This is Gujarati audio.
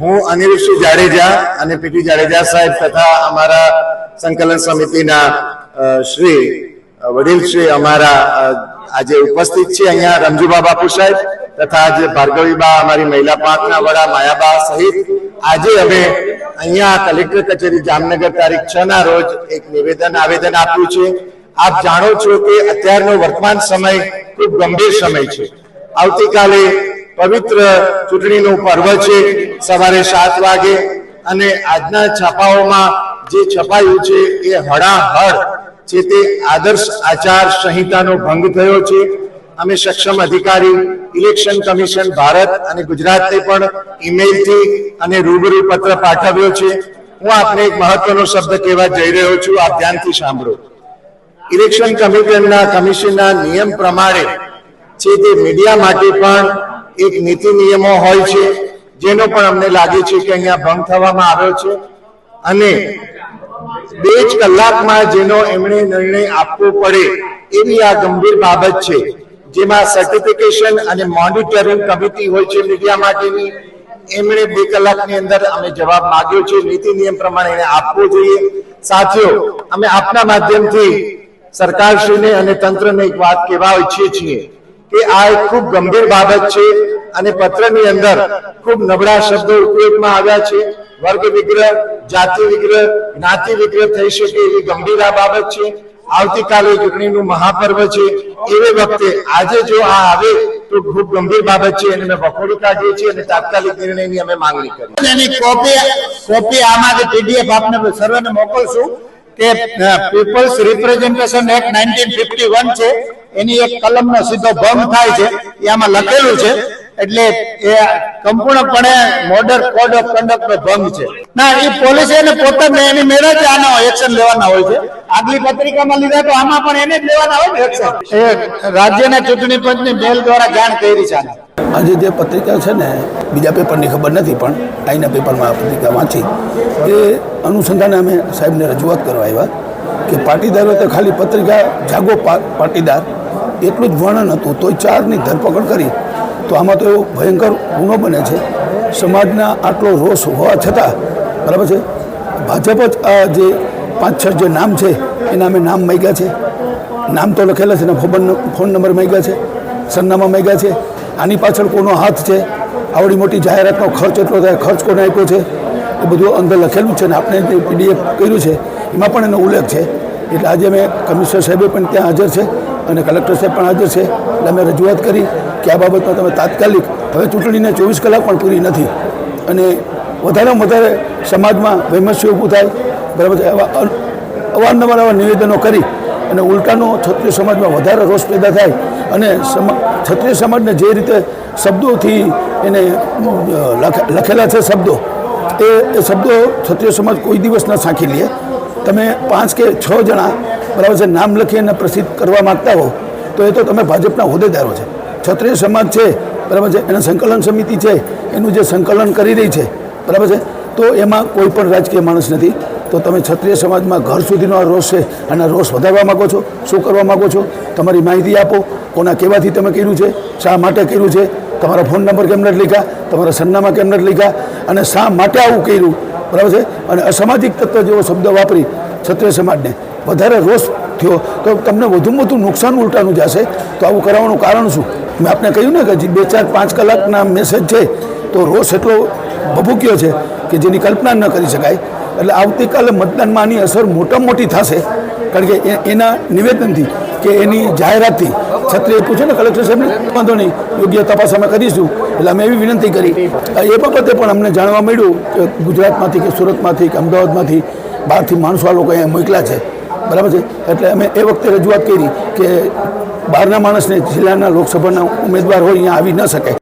હું અનિરુદ્ધસિંહ જાડેજા અને પીટી જાડેજા સાહેબ તથા અમારા સંકલન સમિતિના શ્રી વડીલ શ્રી અમારા આજે ઉપસ્થિત છે અહીંયા રમજુબા બાપુ સાહેબ તથા આજે ભાર્ગવીબા અમારી મહિલા પાંખના વડા માયાબા સહિત. આજે અમે અહીંયા કલેક્ટર કચેરી જામનગર તારીખ છ ના રોજ એક નિવેદન, આવેદન આપ્યું છે. આપ જાણો છો કે અત્યારનો વર્તમાન સમય ખૂબ ગંભીર સમય છે. આવતીકાલે પવિત્ર ચૂંટણીનું પર્વ છે. સવારે સાત વાગે અને આજના છાપાઓમાં જે છપાયું છે એ હડાહડ છે તે આદર્શ આચાર સંહિતાનો ભંગ થયો છે. અમે સક્ષમ અધિકારી, ઇલેક્શન કમિશન, ભારત અને ગુજરાતને પણ ઈમેલથી અને રૂબરૂ પત્ર પાઠવ્યો છે. હું આપને એક મહત્વનો શબ્દ કહેવા જઈ રહ્યો છું. આપ ધ્યાનથી સાંભળો. ઇલેક્શન કમિશનના કમિશનના નિયમ પ્રમાણે છે તે મીડિયા માટે પણ એક નીતિ નિયમો હોય છે, જેનો પણ અમને લાગે છે કે અહીંયા ભંગ થવામાં આવ્યો છે. અને બે જ કલાકમાં જેનો એમણે નિર્ણય આપવો પડે, એવી આ ગંભીર બાબત છે, જેમાં સર્ટિફિકેશન અને મોનિટરિંગ કમિટી હોય છે મીડિયા માટેની. એમણે બે કલાકની અંદર અમે જવાબ માંગ્યો છે, નીતિ નિયમ પ્રમાણે એને આપવો જોઈએ. સાથીઓ, અમે આપના માધ્યમથી સરકારશ્રીને અને તંત્રને એક વાત કહેવા ઈચ્છીએ છીએ. કે આ એક ખૂબ ગંભીર બાબત છે અને પત્રની અંદર ખૂબ નબળા શબ્દો ઉપયોગમાં આવ્યા છે. વર્ગ વિગ્રહ, જાતિ વિગ્રહ, જ્ઞાતિ વિગ્રહ થઈ શકે એવી ગંભીર આ બાબત છે. આવતીકાલે ચૂંટણીનું મહાપર્વ છે. એવે વખતે આજે જો આ આવે તો ખૂબ ગંભીર બાબત છે એને અમે વખોડી કાઢીએ છીએ અને તાત્કાલિક નિર્ણયની અમે માંગણી કરી. એની કોપી કોપી આમાંથી પીડીએફ આપને સર્વને મોકલશું કે પીપલ્સ રિપ્રેઝેન્ટેશન એક્ટ નાઇન્ટીન છે. એની એક કલમનો સીધો ભંગ થાય છે. એ આમાં લખેલું છે. એટલે એ સંપૂર્ણપણે મોડર કોડ ઓફ કન્ડક્ટ નો ભંગ છે. ના, એ પોલીસ એને પોતે એની મેળે આનો એક્શન લેવાના હોય છે. આગલી પત્રિકામાં લીધા તો આમાં પણ એને જ લેવાના હોય ને એક્શન એ રાજ્યના ચૂંટણી પંચની મેલ દ્વારા જાણ કરી છે. આજે જે પત્રિકા છે ને, બીજા પેપરની ખબર નથી, પણ અહીંના પેપરમાં આ પત્રિકા વાંચી. એ અનુસંધાને અમે સાહેબને રજૂઆત કરવા આવ્યા. કે પાટીદારો તો ખાલી પત્રિકા જાગો પાટીદાર, એટલું જ વર્ણન હતું, તોય ચારની ધરપકડ કરી. તો આમાં તો એવો ભયંકર ગુનો બને છે. સમાજના આટલો રોષ હોવા છતાં, બરાબર છે? ભાજપ જ આ જે પાંચ છ જે નામ છે એના અમે નામ માગ્યા છે. નામ તો લખેલા છે ને, ફોન ફોન નંબર માગ્યા છે, સરનામા માગ્યા છે. આની પાછળ કોનો હાથ છે? આવડી મોટી જાહેરાતનો ખર્ચ એટલો થાય ખર્ચ કોને આપ્યો છે. એ બધું અંદર લખેલું છે ને આપણે જે પીડીએફ કર્યું છે, એમાં પણ એનો ઉલ્લેખ છે. એટલે આજે અમે કમિશનર સાહેબે પણ ત્યાં હાજર છે અને કલેક્ટર સાહેબ પણ હાજર છે. એટલે અમે રજૂઆત કરી કે આ બાબતમાં તમે તાત્કાલિક, હવે ચૂંટણીને ચોવીસ કલાક પણ પૂરી નથી. અને વધારેમાં વધારે સમાજમાં વૈમસ્ય ઊભું થાય. બરાબર છે? અન- અવારનવાર આવા નિવેદનો કરી અને ઉલટાનો છત્રીય સમાજમાં વધારે રોષ પેદા થાય. અને ક્ષત્રિય સમાજને જે રીતે શબ્દોથી એને લખેલા છે શબ્દો એ શબ્દો ક્ષત્રિય સમાજ કોઈ દિવસ ન સાંખી લે. તમે પાંચ કે છ જણા, બરાબર છે, નામ લખી અને પ્રસિદ્ધ કરવા માગતા હો, તો એ તો તમે ભાજપના હોદ્દેદારો છે. ક્ષત્રિય સમાજ છે, બરાબર છે, એના સંકલન સમિતિ છે, એનું જે સંકલન કરી રહી છે, બરાબર છે, તો એમાં કોઈ પણ રાજકીય માણસ નથી. તો તમે ક્ષત્રિય સમાજમાં ઘર સુધીનો આ રોષ છે અને રોષ વધારવા માગો છો? શું કરવા માગો છો? તમારી માહિતી આપો. કોના કહેવાથી તમે કર્યું છે? શા માટે કર્યું છે? તમારા ફોન નંબર કેમ નથી લીધા તમારા સરનામા કેમ નથી લીધા અને શા માટે આવું કર્યું? બરાબર છે? અને અસામાજિક તત્વ જેવો શબ્દ વાપરી ક્ષત્રિય સમાજને વધારે રોષ થયો, તો તમને વધુમાં વધુ નુકસાન ઉલટાનું જશે. તો આવું કરાવવાનું કારણ શું? મેં આપને કહ્યું ને કે બે ચાર પાંચ કલાકના મેસેજ છે, તો રોષ એટલો ભભૂક્યો છે કે જેની કલ્પના ન કરી શકાય. એટલે આવતીકાલે મતદાનમાં આની અસર મોટામાં મોટી થશે. કારણ કે એના નિવેદનથી કે એની જાહેરાતથી છત્રીએ પૂછે ને કલેક્ટર સાહેબને, વાંધો નહીં, યોગ્ય તપાસ અમે કરીશું. એટલે અમે એવી વિનંતી કરી. એ બાબતે પણ અમને જાણવા મળ્યું કે ગુજરાતમાંથી કે સુરતમાંથી કે અમદાવાદમાંથી બહારથી માણસો આ લોકો અહીંયા મોકલ્યા છે. બરાબર છે? એટલે અમે એ વખતે રજૂઆત કરી કે બહારના માણસને જિલ્લાના લોકસભાના ઉમેદવાર હોય, અહીંયા આવી ન શકે